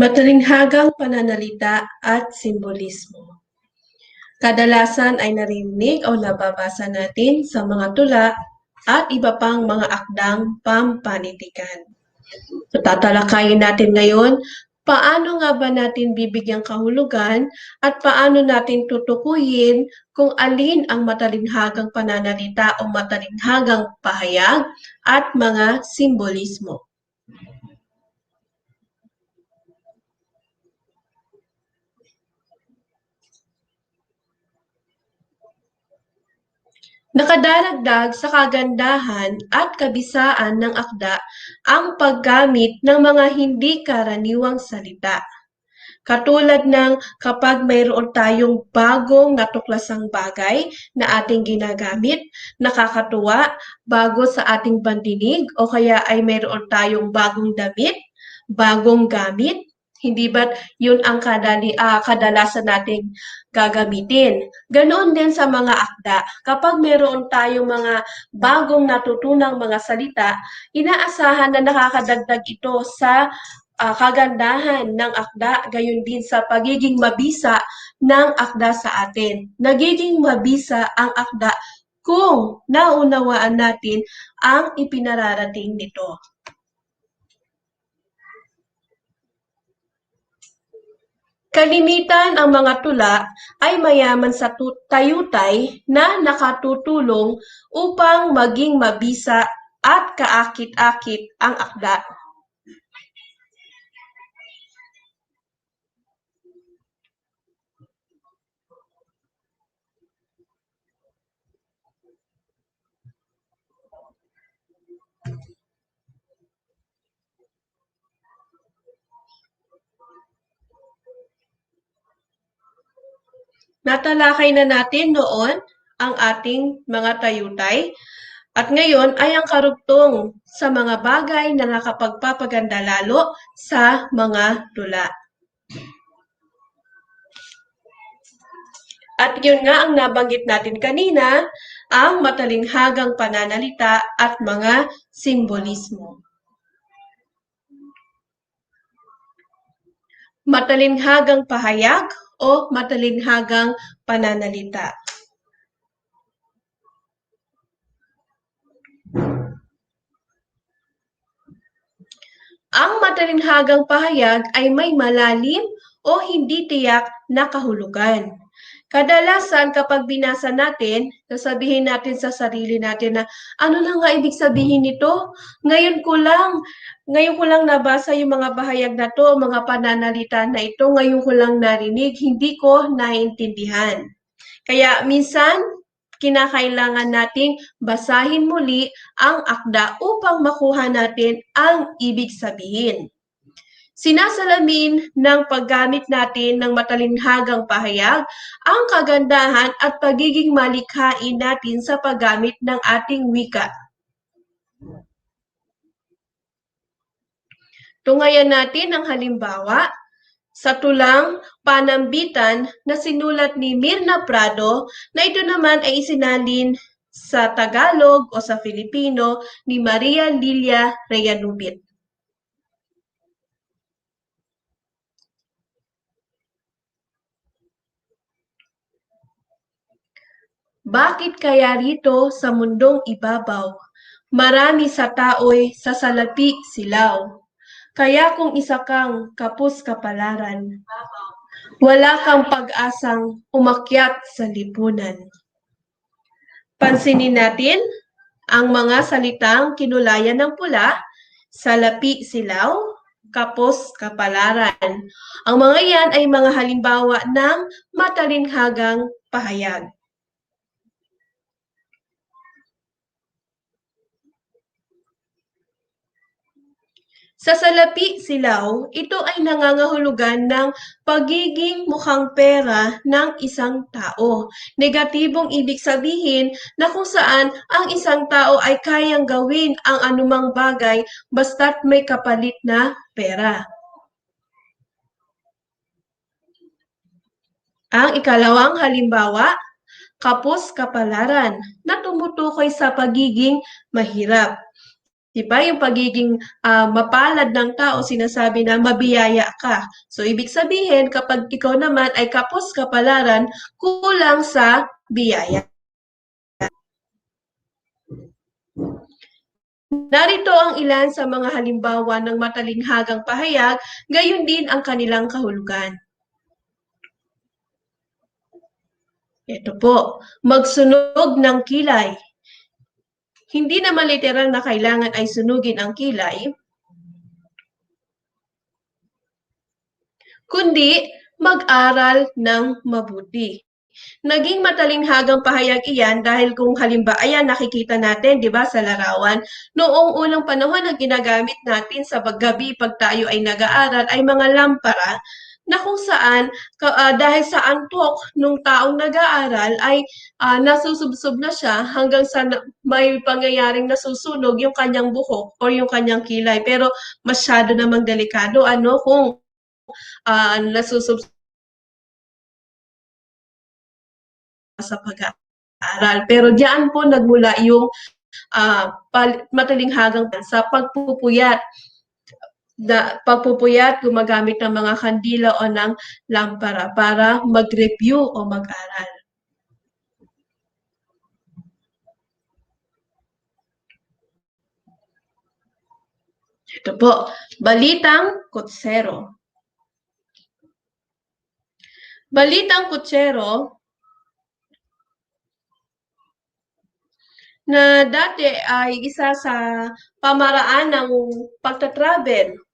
Matalinhagang pananalita at simbolismo. Kadalasan ay narinig o nababasa natin sa mga tula at iba pang mga akdang pampanitikan. Tatalakayin natin ngayon, paano nga ba natin bibigyang kahulugan at paano natin tutukuyin kung alin ang matalinhagang pananalita o matalinhagang pahayag at mga simbolismo. Nakadaragdag sa kagandahan at kabisaan ng akda ang paggamit ng mga hindi karaniwang salita. Katulad ng kapag mayroon tayong bagong natuklasang bagay na ating ginagamit, nakakatuwa bago sa ating bandinig o kaya ay mayroon tayong bagong damit, bagong gamit, hindi ba't yun ang kadali, ah, kadalasan nating gagamitin? Ganoon din sa mga akda. Kapag meron tayong mga bagong natutunang mga salita, inaasahan na nakakadagdag ito sa ah, kagandahan ng akda, gayon din sa pagiging mabisa ng akda sa atin. Nagiging mabisa ang akda kung naunawaan natin ang ipinararating nito. Kalimitan ang mga tula ay mayaman sa tayutay na nakatutulong upang maging mabisa at kaakit-akit ang akda. Natalakay na natin noon ang ating mga tayutay at ngayon ay ang karugtong sa mga bagay na nakapagpapaganda lalo sa mga tula. At yun nga ang nabanggit natin kanina, ang matalinghagang pananalita at mga simbolismo. Matalinghagang pahayag o matalinhagang pananalita. Ang matalinhagang pahayag ay may malalim o hindi tiyak na kahulugan. Kadalasan kapag binasa natin, sasabihin natin sa sarili natin na ano na nga ibig sabihin nito? Ngayon ko lang, ngayon ko lang nabasa yung mga bahayag na to, mga pananalita na ito, ngayon ko lang narinig, hindi ko naiintindihan. Kaya minsan, kinakailangan nating basahin muli ang akda upang makuha natin ang ibig sabihin. Sinasalamin ng paggamit natin ng matalinhagang pahayag ang kagandahan at pagiging malikhain natin sa paggamit ng ating wika. Tungayan natin ang halimbawa sa tulang panambitan na sinulat ni Mirna Prado na ito naman ay isinalin sa Tagalog o sa Filipino ni Maria Lilia Reyanubit. Bakit kaya rito sa mundong ibabaw, marami sa tao'y sa salapi silaw? Kaya kung isa kang kapus kapalaran, wala kang pag-asang umakyat sa lipunan. Pansinin natin ang mga salitang kinulayan ng pula, salapi silaw, kapos kapalaran. Ang mga yan ay mga halimbawa ng matalinhagang pahayag. Sa salapi silaw, ito ay nangangahulugan ng pagiging mukhang pera ng isang tao. Negatibong ibig sabihin na kung saan ang isang tao ay kayang gawin ang anumang bagay basta't may kapalit na pera. Ang ikalawang halimbawa, kapos kapalaran na tumutukoy sa pagiging mahirap. 'Di ba yung pagiging, ah, mapalad ng tao sinasabi na mabiyaya ka. So ibig sabihin kapag ikaw naman ay kapos kapalaran, kulang sa biyaya. Narito ang ilan sa mga halimbawa ng matalinghagang pahayag, gayon din ang kanilang kahulugan. Ito po, magsunog ng kilay. Hindi naman literal na kailangan ay sunugin ang kilay, kundi mag-aral ng mabuti. Naging matalinghagang pahayag iyan dahil kung halimbawa, ayan nakikita natin, di ba, sa larawan, noong unang panahon na ginagamit natin sa gabi pag tayo ay nag-aaral ay mga lampara na kung saan uh, dahil sa antok nung taong nag-aaral ay uh, nasusubsob na siya hanggang sa may pangyayaring nasusunog yung kanyang buhok or yung kanyang kilay. Pero masyado namang delikado ano kung uh, nasusubsob sa pag-aaral. Pero diyan po nagmula yung uh, matalinghagang sa pagpupuyat na pagpupuyat, gumagamit ng mga kandila o ng lampara para mag-review o mag-aral. Ito po, Balitang Kutsero. Balitang Kutsero na dati ay isa sa pamaraan ng pagta-travel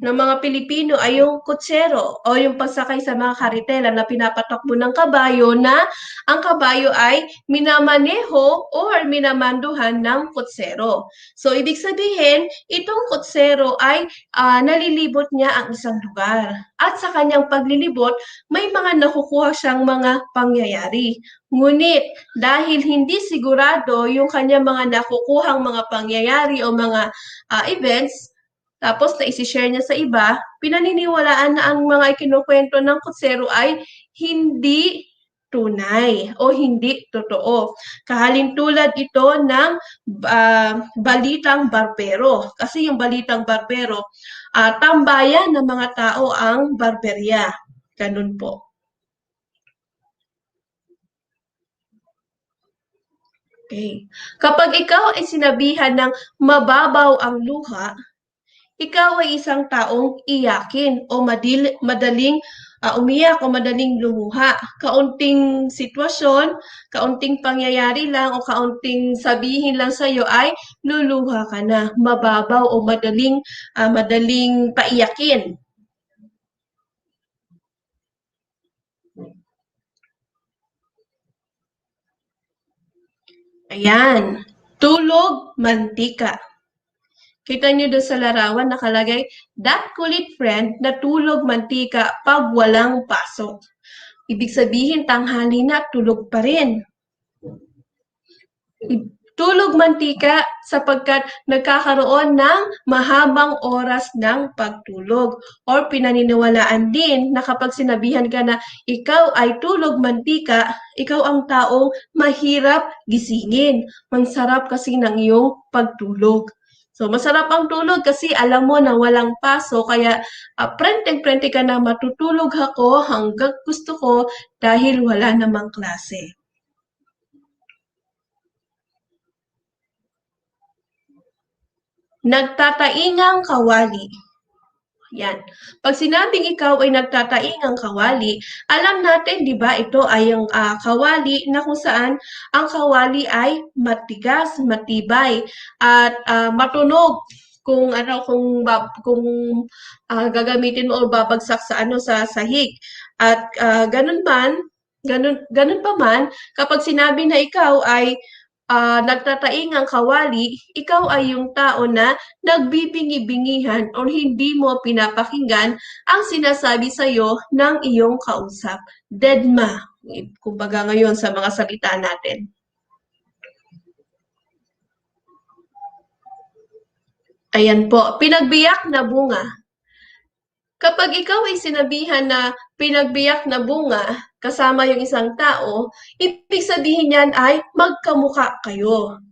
ng mga Pilipino ay yung kutsero o yung pagsakay sa mga karitela na pinapatakbo ng kabayo na ang kabayo ay minamaneho or minamanduhan ng kutsero. So, ibig sabihin, itong kutsero ay uh, nalilibot niya ang isang lugar. At sa kanyang paglilibot, may mga nakukuha siyang mga pangyayari. Ngunit, dahil hindi sigurado yung kanyang mga nakukuhang mga pangyayari o mga uh, events, tapos na isi-share niya sa iba, pinaniniwalaan na ang mga ikinukwento ng kutsero ay hindi tunay o hindi totoo. Kahalin tulad ito ng uh, balitang barbero. Kasi yung balitang barbero, uh, tambayan ng mga tao ang barberya. Ganun po. Okay. Kapag ikaw ay sinabihan ng mababaw ang luha, ikaw ay isang taong iyakin o madil, madaling uh, umiyak o madaling lumuha. Kaunting sitwasyon, kaunting pangyayari lang o kaunting sabihin lang sa iyo ay luluha ka na. Mababaw o madaling uh, madaling paiyakin. Ayan. Tulog, mantika. Kita niyo doon sa larawan nakalagay, that kulit friend na tulog mantika pag walang pasok. Ibig sabihin, tanghali na, tulog pa rin. Tulog mantika sapagkat nagkakaroon ng mahabang oras ng pagtulog. Or pinaniniwalaan din na kapag sinabihan ka na ikaw ay tulog mantika, ikaw ang taong mahirap gisingin. Mansarap kasi ng iyong pagtulog. So, masarap ang tulog kasi alam mo na walang paso, kaya uh, prenteng-prente ka na matutulog ako hanggang gusto ko dahil wala namang klase. Nagtataingang kawali. Yan. Pag sinabing ikaw ay nagtataingang kawali, alam natin, di ba, ito ay ang uh, kawali na kung saan ang kawali ay matigas, matibay, at uh, matunog kung ano kung kung uh, gagamitin mo o babagsak sa ano sa sahig at uh, ganun man ganun ganun pa man kapag sinabi na ikaw ay uh, nagtataingang kawali, ikaw ay yung tao na nagbibingi-bingihan or hindi mo pinapakinggan ang sinasabi sa iyo ng iyong kausap. Deadma, kumbaga ngayon sa mga salita natin. Ayan po, pinagbiyak na bunga. Kapag ikaw ay sinabihan na pinagbiyak na bunga kasama yung isang tao, ibig sabihin yan ay magkamuka kayo.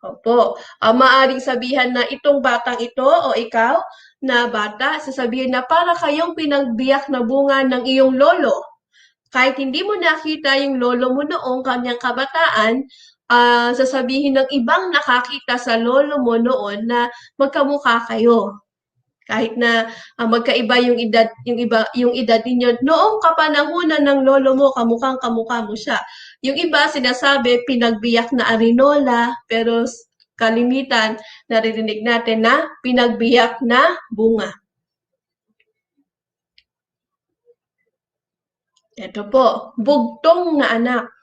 Opo, ah, maaaring sabihan na itong batang ito o ikaw na bata, sasabihin na para kayong pinagbiyak na bunga ng iyong lolo. Kahit hindi mo nakita yung lolo mo noong kanyang kabataan, ah, sasabihin ng ibang nakakita sa lolo mo noon na magkamukha kayo. Kahit na ah, magkaiba yung edad, yung iba, yung edad ninyo, noong kapanahunan ng lolo mo, kamukhang kamukha mo siya. Yung iba sinasabi pinagbiyak na arinola, pero kalimitan naririnig natin na pinagbiyak na bunga. Ito po, bugtong na anak.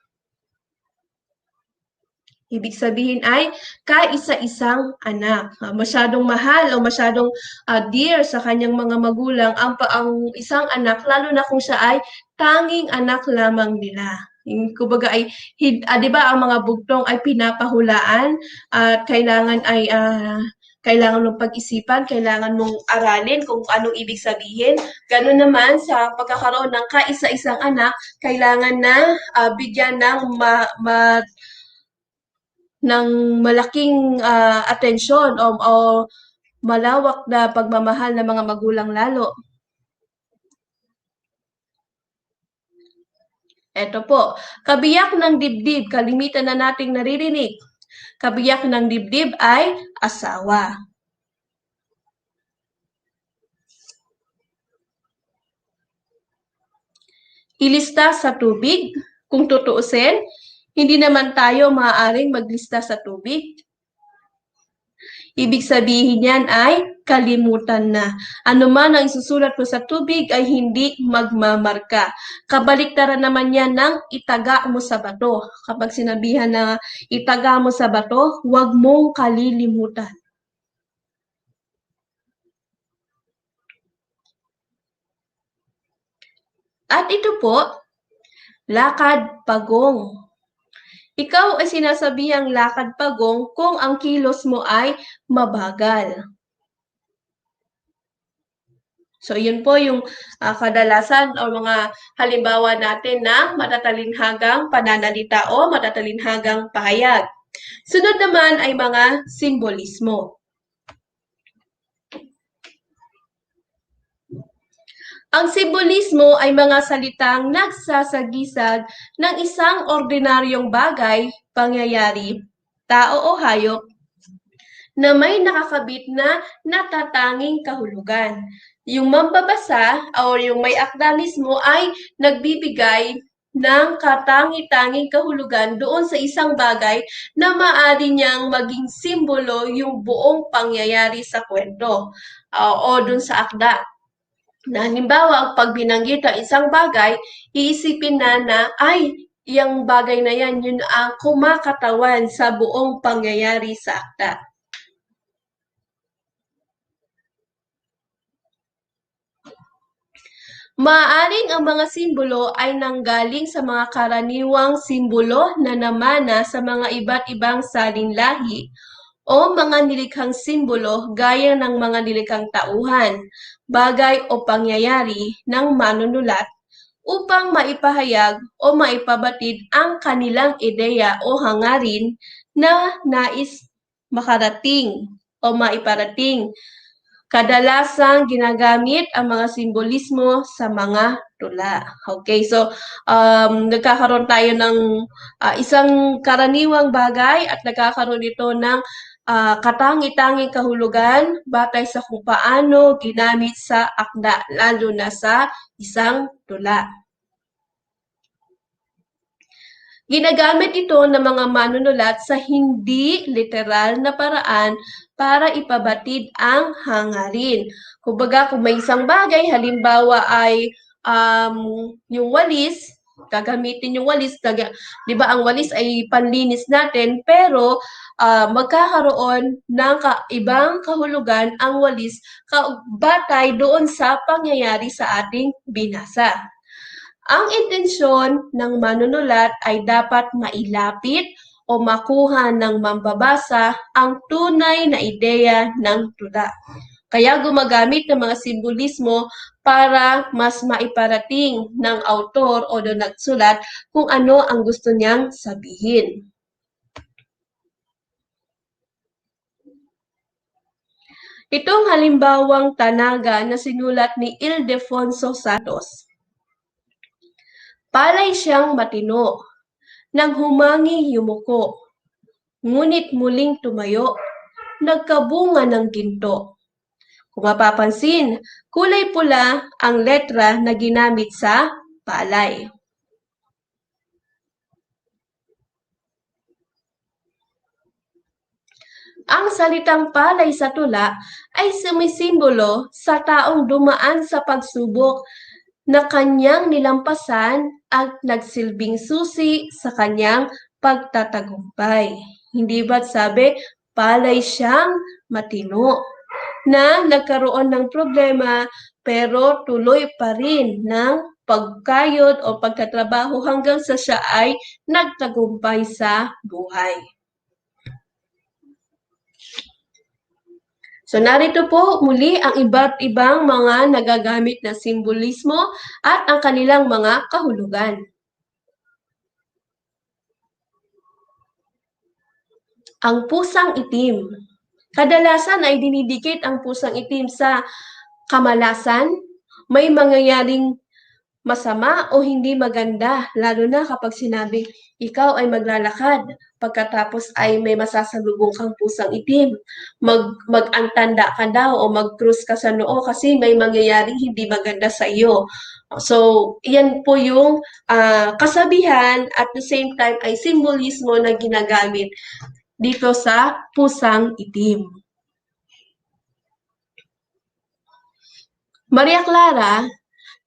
Ibig sabihin ay kaisa-isang anak. Ah, masyadong mahal o masyadong ah, dear sa kanyang mga magulang ang, ang isang anak, lalo na kung siya ay tanging anak lamang nila. Kumbaga ay, hid, ah, di ba ang mga bugtong ay pinapahulaan at kailangan ay ah, kailangan mong pag-isipan, kailangan mong aralin kung anong ibig sabihin. Ganun naman sa pagkakaroon ng kaisa-isang anak, kailangan na ah, bigyan ng ma, ma, ng malaking ah, atensyon o, o malawak na pagmamahal ng mga magulang lalo. Ito po, kabiyak ng dibdib, kalimitan na nating naririnig. Kabiyak ng dibdib ay asawa. Ilista sa tubig, kung tutuusin, hindi naman tayo maaaring maglista sa tubig. Ibig sabihin yan ay kalimutan na. Ano man ang isusulat mo sa tubig ay hindi magmamarka. Kabaliktaran naman yan ng itaga mo sa bato. Kapag sinabihan na itaga mo sa bato, huwag mong kalilimutan. At ito po, lakad pagong. Ikaw ay sinasabihang lakad pagong kung ang kilos mo ay mabagal. So, yun po yung ah, kadalasan o mga halimbawa natin na matatalinhagang pananalita o matatalinhagang pahayag. Sunod naman ay mga simbolismo. Ang simbolismo ay mga salitang nagsasagisag ng isang ordinaryong bagay, pangyayari, tao o hayop na may nakakabit na natatanging kahulugan. Yung mambabasa o yung may akda mismo ay nagbibigay ng katangi-tanging kahulugan doon sa isang bagay na maaari niyang maging simbolo yung buong pangyayari sa kwento uh, o doon sa akda. Na halimbawa, pag binanggit ang isang bagay, iisipin na na, ay, yung bagay na yan, yun ang kumakatawan sa buong pangyayari sa akda. Maaaring ang mga simbolo ay nanggaling sa mga karaniwang simbolo na namana sa mga iba't ibang salinlahi o mga nilikhang simbolo gaya ng mga nilikhang tauhan, bagay o pangyayari ng manunulat upang maipahayag o maipabatid ang kanilang ideya o hangarin na nais makarating o maiparating Kadalasang ginagamit ang mga simbolismo sa mga tula. Okay, so um, nagkakaroon tayo ng uh, isang karaniwang bagay at nagkakaroon ito ng uh, katangi-tanging kahulugan batay sa kung paano ginamit sa akda, lalo na sa isang tula. Ginagamit ito ng mga manunulat sa hindi literal na paraan para ipabatid ang hangarin. Kumbaga, kung may isang bagay, halimbawa ay um, yung walis, gagamitin yung walis, taga, di ba ang walis ay panlinis natin, pero uh, magkakaroon ng ka, ibang kahulugan ang walis batay doon sa pangyayari sa ating binasa. Ang intensyon ng manunulat ay dapat mailapit o makuha ng mambabasa ang tunay na ideya ng tula. Kaya gumagamit ng mga simbolismo para mas maiparating ng autor o do nagsulat kung ano ang gusto niyang sabihin. Itong halimbawang tanaga na sinulat ni Ildefonso Santos. Palay siyang matino, nang humangi yumuko, ngunit muling tumayo, nagkabunga ng ginto. Kung mapapansin, kulay pula ang letra na ginamit sa palay. Ang salitang palay sa tula ay sumisimbolo sa taong dumaan sa pagsubok na kanyang nilampasan at nagsilbing susi sa kanyang pagtatagumpay. Hindi ba't sabi, palay siyang matino na nagkaroon ng problema pero tuloy pa rin ng pagkayod o pagtatrabaho hanggang sa siya ay nagtagumpay sa buhay. So narito po muli ang iba't ibang mga nagagamit na simbolismo at ang kanilang mga kahulugan. Ang pusang itim. Kadalasan ay dinidikit ang pusang itim sa kamalasan, may mangyayaring masama o hindi maganda, lalo na kapag sinabi, ikaw ay maglalakad, pagkatapos ay may masasalubong kang pusang itim. Mag, mag-antanda ka daw o mag-cruise ka sa noo kasi may mangyayaring hindi maganda sa iyo. So, yan po yung uh, kasabihan at the same time ay simbolismo na ginagamit dito sa pusang itim. Maria Clara,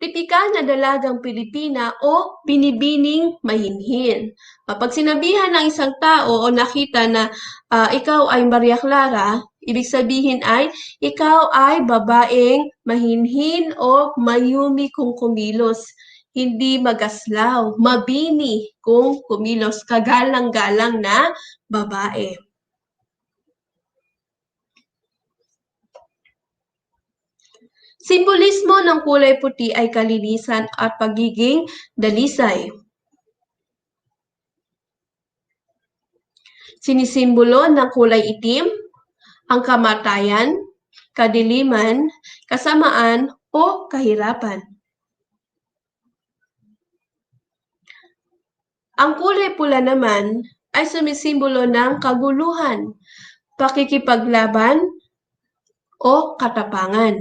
tipikal na dalagang Pilipina o binibining mahinhin. Kapag sinabihan ng isang tao o nakita na uh, ikaw ay Maria Clara, ibig sabihin ay ikaw ay babaeng mahinhin o mayumi kung kumilos. Hindi magaslaw, mabini kung kumilos, kagalang-galang na babae. Simbolismo ng kulay puti ay kalinisan at pagiging dalisay. Sinisimbolo ng kulay itim ang kamatayan, kadiliman, kasamaan o kahirapan. Ang kulay pula naman ay sumisimbolo ng kaguluhan, pakikipaglaban o katapangan.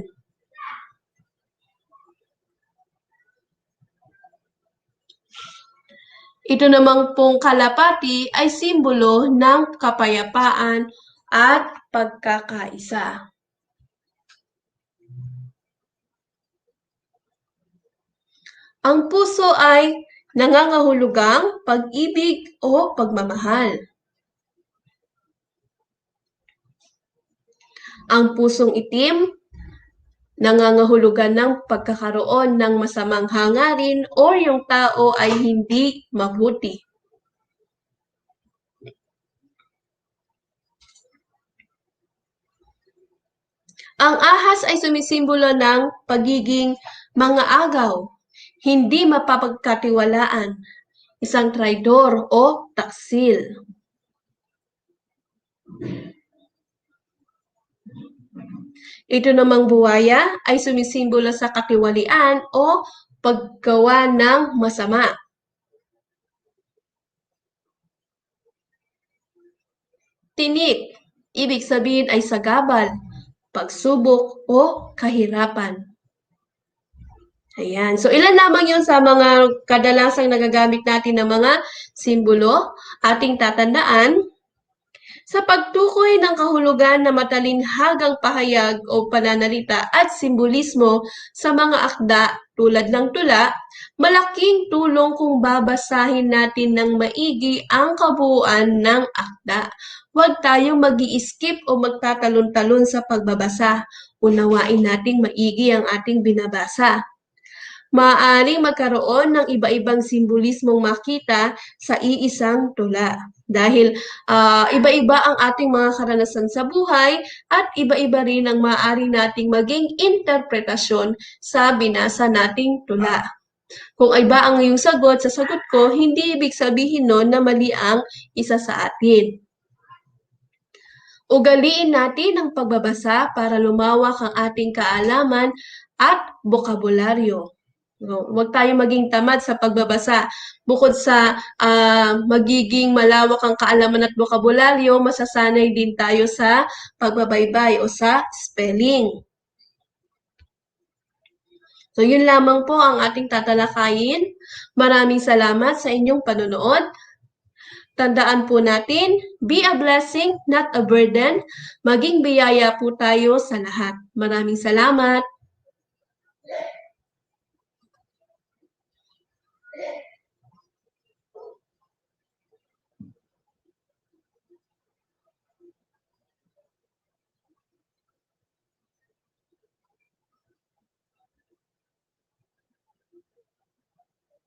Ito namang pong kalapati ay simbolo ng kapayapaan at pagkakaisa. Ang puso ay nangangahulugang pag-ibig o pagmamahal. Ang pusong itim nangangahulugan ng pagkakaroon ng masamang hangarin o yung tao ay hindi mabuti. Ang ahas ay sumisimbolo ng pagiging mga agaw, hindi mapapagkatiwalaan, isang traidor o taksil. Ito namang buwaya ay sumisimbolo sa katiwalian o paggawa ng masama. Tinik, ibig sabihin ay sagabal, pagsubok o kahirapan. Ayan. So, ilan lamang yun sa mga kadalasang nagagamit natin ng mga simbolo. Ating tatandaan, sa pagtukoy ng kahulugan na matalinhagang pahayag o pananalita at simbolismo sa mga akda tulad ng tula, malaking tulong kung babasahin natin ng maigi ang kabuuan ng akda. Huwag tayong mag skip o magtatalon-talon sa pagbabasa. Unawain nating maigi ang ating binabasa maaaring magkaroon ng iba-ibang simbolismong makita sa iisang tula. Dahil uh, iba-iba ang ating mga karanasan sa buhay at iba-iba rin ang maaari nating maging interpretasyon sa binasa nating tula. Kung iba ang iyong sagot sa sagot ko, hindi ibig sabihin nun na mali ang isa sa atin. Ugaliin natin ang pagbabasa para lumawak ang ating kaalaman at bokabularyo. No, Huwag tayong maging tamad sa pagbabasa. Bukod sa ah, magiging malawak ang kaalaman at bokabularyo, masasanay din tayo sa pagbabaybay o sa spelling. So, yun lamang po ang ating tatalakayin. Maraming salamat sa inyong panonood. Tandaan po natin, be a blessing, not a burden. Maging biyaya po tayo sa lahat. Maraming salamat.